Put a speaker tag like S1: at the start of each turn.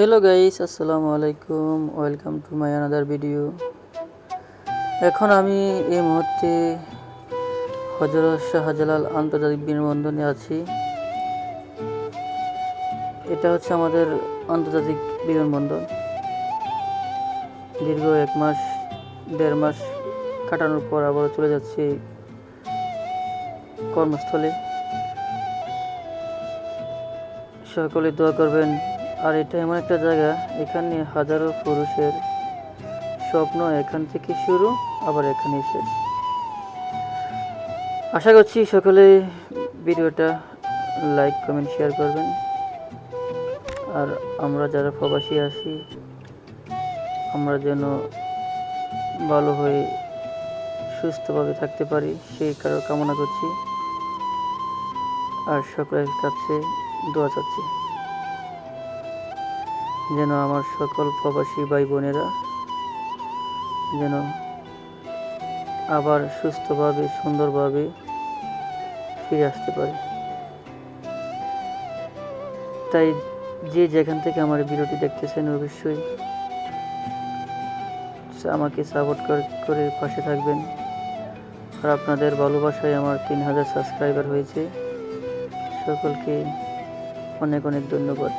S1: Hello guys আসসালামু আলাইকুম welcome to my another video এখন আমি এই মুহূর্তে হজরত শাহজালাল আন্তর্জাতিক বিমানবন্দরে আছি। এটা হচ্ছে আমাদের আন্তর্জাতিক বিমানবন্দর। দীর্ঘ এক মাস, দেড় মাস কাটানোর পর আবার চলে যাচ্ছি কর্মস্থলে। সকলে দোয়া করবেন আর এটা এমন একটা জায়গা, এখানে হাজারো পুরুষের স্বপ্ন এখান থেকে শুরু, আবার এখানে শেষ। আশা করছি সকলে ভিডিওটা লাইক, কমেন্ট, শেয়ার করবেন। আর আমরা যারা প্রবাসী আছি, আমরা যেন ভালো হয়ে সুস্থভাবে থাকতে পারি, সেই কারও কামনা করছি। আর সকলের কাছে দোয়া চাচ্ছি। যেন আমার সকল প্রবাসী ভাই বোনেরা যেন আবার সুস্থভাবে, সুন্দরভাবে ফিরে আসতে পারে। তাই যে যেখান থেকে আমার ভিডিওটি দেখতেছেন, অবশ্যই আমাকে সাপোর্ট করে পাশে থাকবেন। আর আপনাদের ভালোবাসায় আমার তিন হাজার সাবস্ক্রাইবার হয়েছে। সকলকে অনেক অনেক ধন্যবাদ।